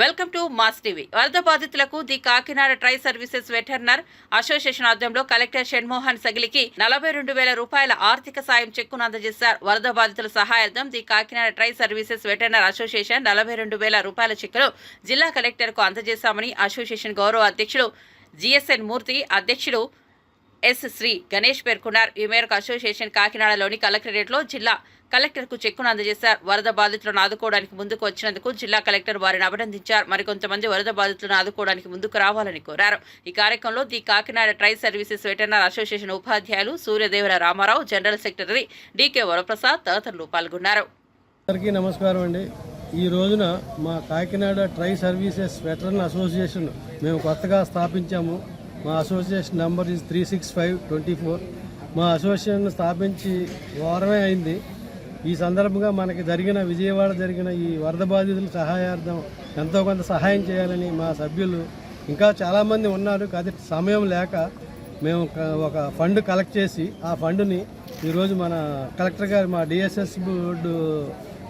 Welcome to mass TV. వరద బాధితులకు the Kakinada tri services veteran association ఆధ్వర్యంలో collector Shanmohan సగిలికి నలభై రెండు వేల రూపాయల ఆర్థిక సాయం చెక్కును అందజేశారు. వరద బాధితుల సహాయార్థం the Kakinada tri services veteran association నలభై రెండు వేల రూపాయల చెక్కును జిల్లా కలెక్టర్కు అందజేశామని అసోసియేషన్ గౌరవ అధ్యక్షుడు జిఎస్ఎన్ మూర్తి అధ్యక్షుడు ఎస్ శ్రీ గణేష్ పేర్కొన్నారు. ఈ మేరకు అసోసియేషన్ కాకినాడలోని కలెక్టరేట్లో జిల్లా కలెక్టర్కు చెక్కును అందజేశారు. వరద బాధితులను ఆదుకోవడానికి ముందుకు వచ్చినందుకు జిల్లా కలెక్టర్ వారిని అభినందించారు. మరికొంతమంది వరద బాధితులను ఆదుకోవడానికి ముందుకు రావాలని కోరారు. ఈ కార్యక్రమంలో the Kakinada tri services veteran association ఉపాధ్యాయులు Suryadevara Ramarao general secretary DK Varaprasad తదితరులు పాల్గొన్నారు. అందరికీ నమస్కారం అండి. ఈ రోజున మా Kakinada tri services veteran association మేము కొత్తగా స్థాపించాము. మా association number is three six five twenty four మా అసోసియేషన్ స్థాపించి వారమే అయింది. ఈ సందర్భంగా మనకి జరిగిన విజయవాడ జరిగిన ఈ వరద బాధితుల సహాయార్థం ఎంతో కొంత సహాయం చేయాలని మా సభ్యులు ఇంకా చాలామంది ఉన్నారు. కానీ సమయం లేక మేము ఒక- ఒక ఫండ్ కలెక్ట్ చేసి ఆ ఫండ్ని ఈరోజు మన కలెక్టర్ గారు మా డిఎస్ఎస్ బోర్డు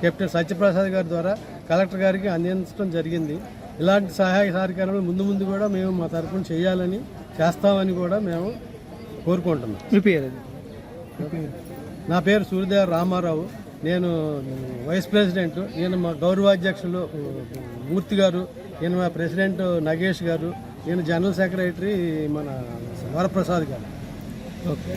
కెప్టెన్ సత్యప్రసాద్ గారి ద్వారా కలెక్టర్ గారికి అందించడం జరిగింది. ఇలాంటి సహాయ కార్యక్రమాలు ముందు ముందు కూడా మేము మా తరఫున చేయాలని చేస్తామని కూడా మేము కోరుకుంటున్నాం. నా పేరు సూర్యదేవ రామారావు. నేను వైస్ ప్రెసిడెంట్. ఈయన మా గౌరవాధ్యక్షులు మూర్తి గారు ఈయన మా ప్రెసిడెంట్ నగేష్ గారు ఈయన జనరల్ సెక్రటరీ మన వరప్రసాద్ గారు. ఓకే.